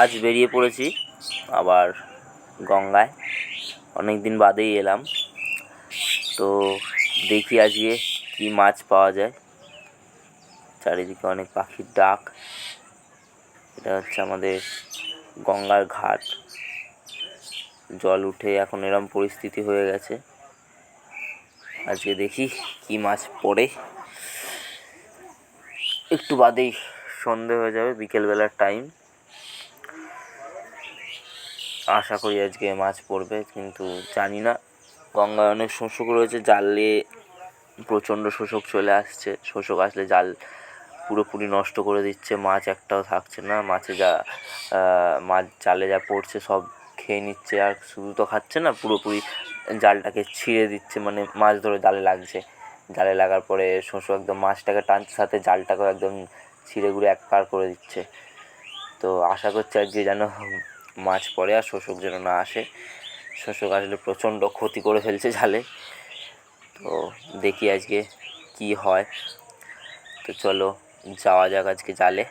আজ বেরিয়ে পড়েছি, আবার গঙ্গায়। অনেক দিন বাদেই এলাম। তো দেখি আজকে কী মাছ পাওয়া যায়। চারিদিকে অনেক পাখির ডাক। এটা হচ্ছে আমাদের গঙ্গার ঘাট। জল উঠে এখন এরম পরিস্থিতি হয়ে গেছে। আজকে দেখি কী মাছ পড়ে। একটু বাদেই সন্ধে হয়ে যাবে, বিকেলবেলার টাইম আশা করি আজকে মাছ পড়বে, কিন্তু জানি না। গঙ্গায় অনেক শোষক রয়েছে, জালে প্রচণ্ড শোষক চলে আসছে। শোষক আসলে জাল পুরোপুরি নষ্ট করে দিচ্ছে, মাছ একটাও থাকছে না। মাছে যা মাছ জালে যা পড়ছে সব খেয়ে নিচ্ছে, আর শুধু তো খাচ্ছে না, পুরোপুরি জালটাকে ছিঁড়ে দিচ্ছে মানে মাছ ধরে জালে লাগছে। জালে লাগার পরে শোষক একদম মাছটাকে টানছে, সাথে জালটাকেও একদম ছিঁড়ে ঘুরে এক পার করে দিচ্ছে। তো আশা করছি আজকে যেন মাছ পড়ে আর শোষক যেন না আসে। শোষক আসলে প্রচণ্ড ক্ষতি করে ফেলছে জালে। তো দেখি আজকে কি হয়। তো চলো যাওয়া যাক আজকে জালে।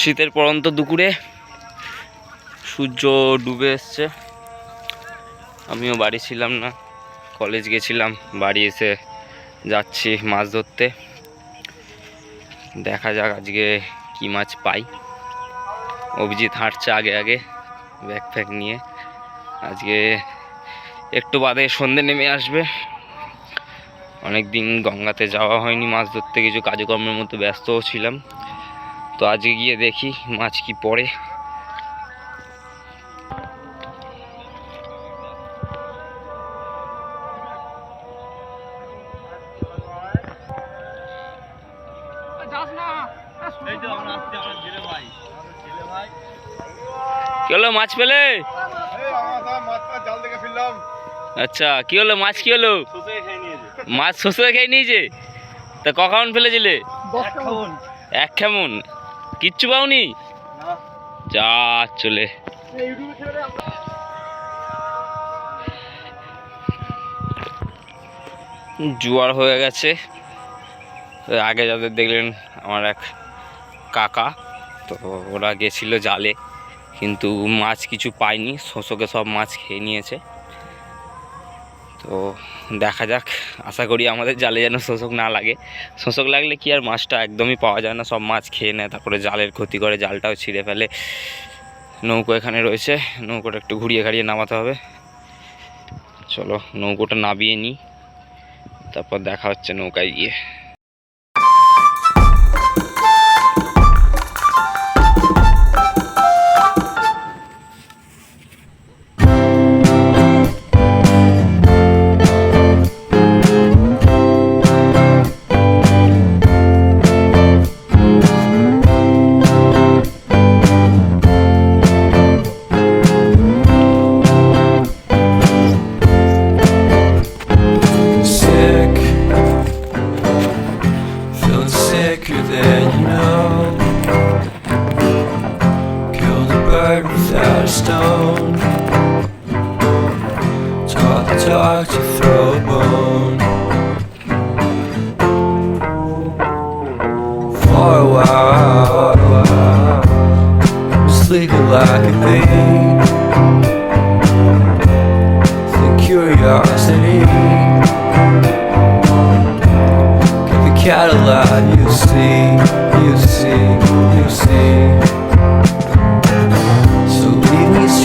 শীতের পরন্ত দুপুরে সূর্য ডুবে এসছে। আমিও বাড়ি ছিলাম না, কলেজ গেছিলাম, বাড়ি এসে যাচ্ছি মাছ ধরতে। দেখা যাক আজকে কি মাছ পাই। অভিজিৎ হাঁটছে আগে আগে ব্যাগ ফ্যাগ নিয়ে। আজকে একটু বাদে সন্ধে নেমে আসবে। অনেক দিন গঙ্গাতে যাওয়া হয়নি মাছ ধরতে, কিছু কাজকর্মের মধ্যে ব্যস্তও ছিলাম। তো আজকে গিয়ে দেখি মাছ কি পড়ে। কি হলো মাছ পেলে? আচ্ছা কি হলো মাছ কি হলো? মাছ শ্বশুরে খেয়ে নিয়েছে। তা কখন ফেলেছিলে? এক কেমন কিচ্ছু পাওনি? যা চলে। জোয়ার হয়ে গেছে। আগে যাদের দেখলেন আমার এক কাকা তো ওরা গেছিল জালে কিন্তু মাছ কিছু পায়নি। শোষকে সব মাছ খেয়ে নিয়েছে। তো দেখা যাক। আশা করি আমাদের জালে যেন শোষক না লাগে। শোষক লাগলে কি আর মাছটা একদমই পাওয়া যায় না। সব মাছ খেয়ে নেয়, তারপরে জালের ক্ষতি করে, জালটাও ছিঁড়ে ফেলে। নৌকো এখানে রয়েছে। নৌকোটা একটু ঘুরিয়ে ঘাড়িয়ে নামাতে হবে। চলো, নৌকোটা নামিয়ে নিই। তারপর দেখা হচ্ছে নৌকায় গিয়ে।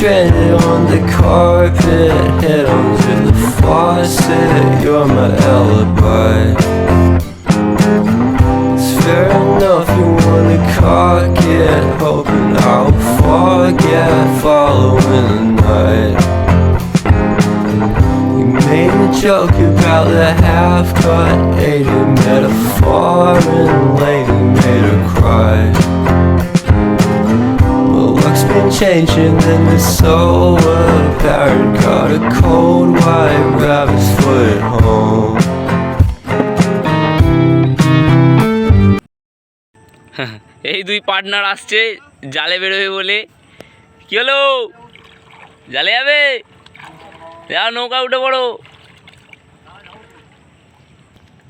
On the carpet, head under the faucet. You're my alibi. It's fair enough you wanna cock it, hoping I'll forget following the night. We made a joke about the half cut, ate a metaphor and lady made her cry. Changing and it's so apparent. Got a cold white rabbit's foot at home. এই দুই partner আসছে জালে বেরোবে বলে। কি হলো? জালে যাবে? যা নৌকা উঠে পড়ো।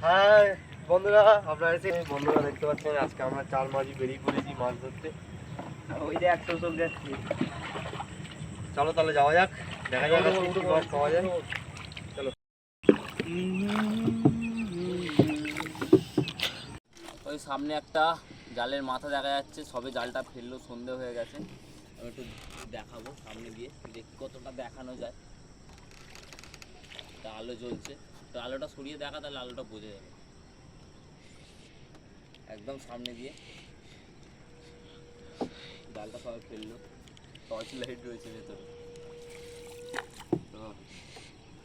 হ্যাঁ বন্ধুরা আপনারা এসে বন্ধুরা দেখতে পাচ্ছেন আজকে আমরা চার মাঝি বেরিয়ে পড়েছি মাছ ধরতে। ওই যে একশো চোখ যাচ্ছে চলো তাহলে যাওয়া যাক। দেখা যাক আজকে কি মাছ পাওয়া যায়। ওই সামনে একটা জালের মাথা দেখা যাচ্ছে সবে জালটা ফেলল সন্ধে হয়ে গেছে। আমি একটু দেখাবো সামনে দিয়ে দেখি কতটা দেখানো যায়। তা আলো জ্বলছে। তো আলোটা সরিয়ে দেখা তাহলে আলোটা বোঝা যাবে। একদম সামনে দিয়ে জালটা সবাই ফেলল। টর্চ লাইট রয়েছে ভেতরে। তো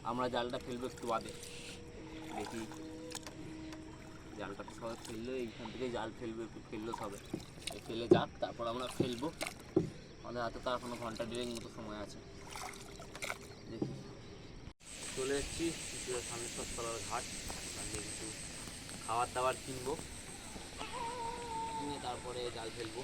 আমরা জালটা ফেলব একটু বাদে। দেখি। জালটা তো সবাই ফেলল, এইখান থেকে জাল ফেলবে, একটু ফেলল সবে। ফেলে যাক, তারপর আমরা ফেলব। আমাদের হাতে তো এখনও ঘণ্টা দেড়েক মতো সময় আছে। দেখি। চলে এসেছি কিছু সামনে সস্তলার ঘাট। সামনে কিছু খাবার দাবার কিনবো। কিনে তারপরে জাল ফেলব।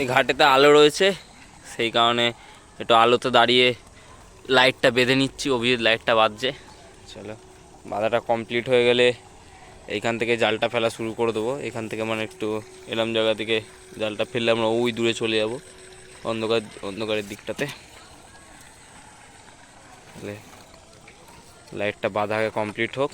এই ঘাটেতে আলো রয়েছে, সেই কারণে একটু আলোতে দাঁড়িয়ে লাইটটা বেঁধে নিচ্ছি, অভিজিৎ লাইটটা বাজছে। চলো, বাঁধাটা কমপ্লিট হয়ে গেলে এইখান থেকে জালটা ফেলা শুরু করে দেবো। এখান থেকে মানে একটু এরম জায়গা থেকে জালটা ফেললে আমরা ওই দূরে চলে যাব, অন্ধকার, অন্ধকারের দিকটাতে। তাহলে লাইটটা বাঁধা কমপ্লিট হোক।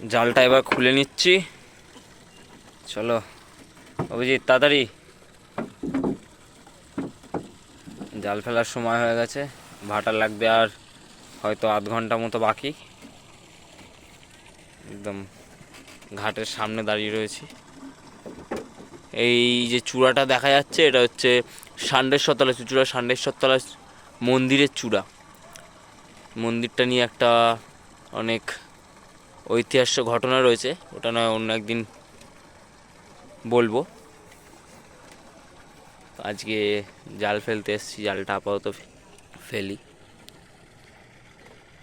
জালটা এবার খুলে নিচ্ছি। চলো, অভিজিৎ, তাড়াতাড়ি। জাল ফেলার সময় হয়ে গেছে। ভাটা লাগবে আর হয়তো আধ ঘণ্টা মতো বাকি। একদম ঘাটের সামনে দাঁড়িয়ে রয়েছি। এই যে চূড়াটা দেখা যাচ্ছে, এটা হচ্ছে ষান্ডেশ্বরতলা চূড়া ষান্ডেশ্বরতলা মন্দিরের চূড়া। মন্দিরটা নিয়ে একটা অনেক ঐতিহাসিক ঘটনা রয়েছে, ওটা নয় অন্য একদিন বলব। আজকে জাল ফেলতে এসেছি, জালটা আপাতত ফেলি।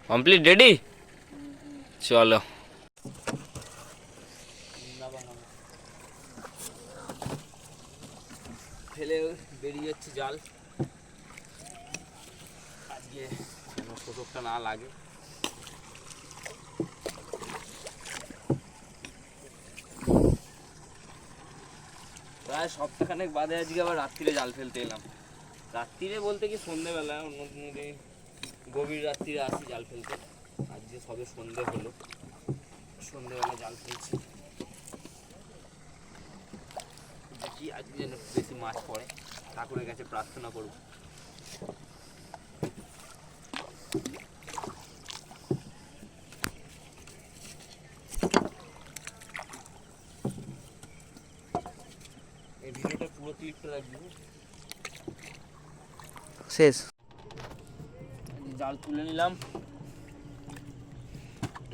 Complete, ready? চলো। ফেলে বেরিয়ে যাচ্ছে জাল। আজকে শোষকটা না লাগে। প্রায় সপ্তাহখানেক বাদে আজকে আবার রাত্রিরে জাল ফেলতে এলাম। রাত্রিরে বলতে কি সন্ধ্যেবেলা অন্য দিন গভীর রাত্রিরে আসি জাল ফেলতে। আজকে সবে সন্ধে হলো। সন্ধ্যেবেলা জাল ফেলছি। দেখি আজকে যেন বেশি মাছ পড়ে। ঠাকুরের কাছে প্রার্থনা করব এই ভিডিওটা পুরো ক্লিপটা রাখবি শেষ। জাল তুলে নিলাম।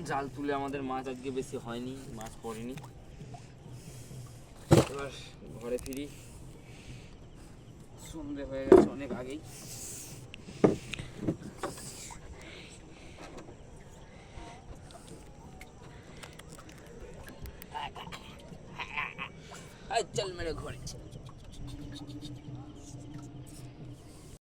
জাল তুলে আমাদের মাছ আজকে বেশি হয়নি, মাছ পড়েনি। এবার ঘরে ফিরি। সন্ধে হয়ে গেছে অনেক আগেই। চল মেরে ঘরে।